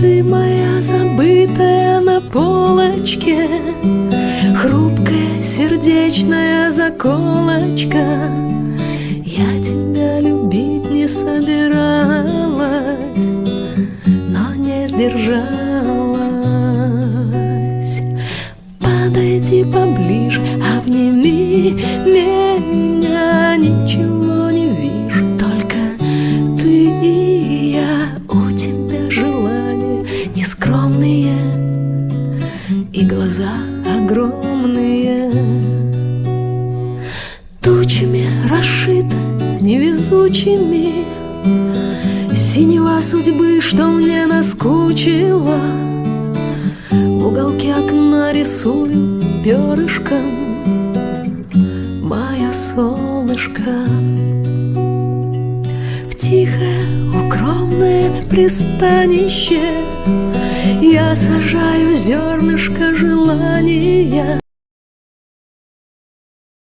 Ты моя забытая на полочке Хрупкая сердечная заколочка. Я тебя любить не собиралась Но не сдержалась. Подойди поближе, нескромные И глаза огромные. Тучами расшита невезучими Синева судьбы, что мне наскучила В уголке окна рисую перышком Мое солнышко. В тихое укромное пристанище я сажаю зернышко желания.